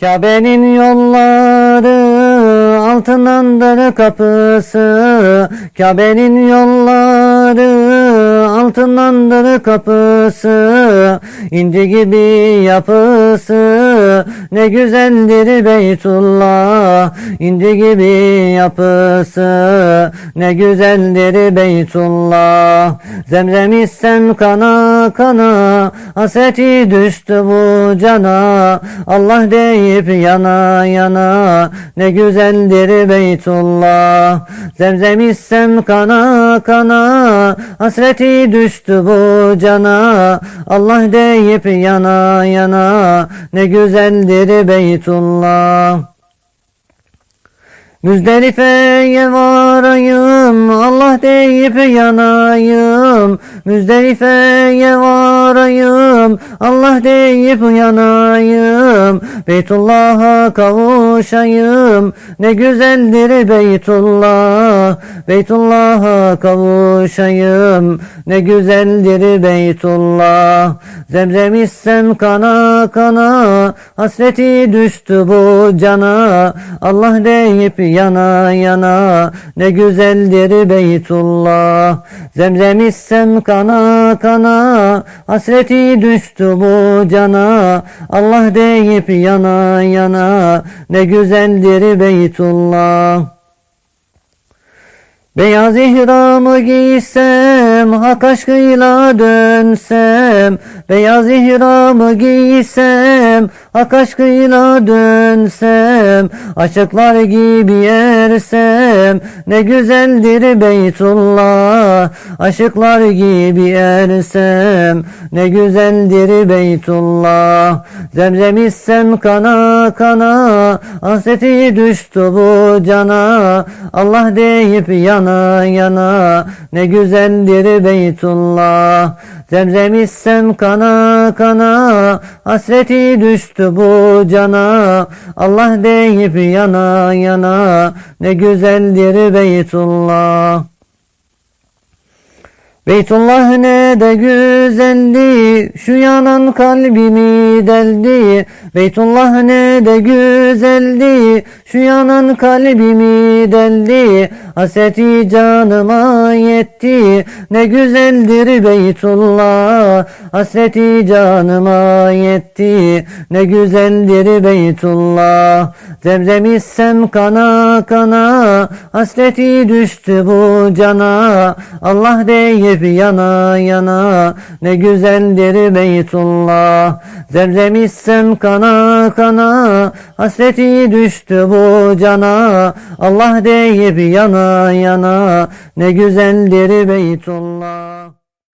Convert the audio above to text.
Kabe'nin yolları altındandır kapısı. Kabe'nin yolları altındandır kapısı İnci gibi yapısı. Ne güzeldir Beytullah İnci gibi yapısı. Ne güzeldir Beytullah Zemzem içsem kana kana hasreti düştü bu cana. Allah deyip yana yana ne güzeldir Beytullah Zemzem içsem kana kana hasreti düştü bu cana. Allah deyip yana yana ne güzeldir Beytullah Müzdelife'ye varayım Allah deyip yanayım. Müzdelife'ye varayım Allah deyip yanayım. Beytullah'a kavuşayım Ne güzeldir Beytullah. Beytullah'a kavuşayım Ne güzeldir Beytullah. Zemzem içsem kana kana Hasreti düştü bu cana. Allah deyip yana yana. Ne güzeldir Beytullah. Zemzem içsem kana kana. Hasreti düştü bu cana. Allah deyip yana yana. Ne güzeldir Beytullah. Beyaz ihramı giysem, hak aşkıyla dönsem. Beyaz ihramı giysem, hak aşkıyla dönsem Aşıklar gibi ersem, ne güzeldir Beytullah. Aşıklar gibi ersem, ne güzeldir Beytullah. Zemzem içsem kana kana, hasreti düştü bu cana. Allah deyip yana yana ne güzeldir Beytullah Zemzem içsem kana kana hasreti düştü bu cana. Allah deyip yana yana ne güzeldir Beytullah Beytullah ne de güzeldi, şu yanan kalbimi deldi. Beytullah ne de güzeldi, şu yanan kalbimi deldi. Hasreti canıma yetti, ne güzeldir Beytullah. Hasreti canıma yetti, ne güzeldir Beytullah. Zemzem içsem kana kana, hasreti düştü bu cana. Allah deyip yana yana ne güzeldir Beytullah. Zemzem içsem kana kana hasreti düştü bu cana. Allah deyip yana yana ne güzeldir Beytullah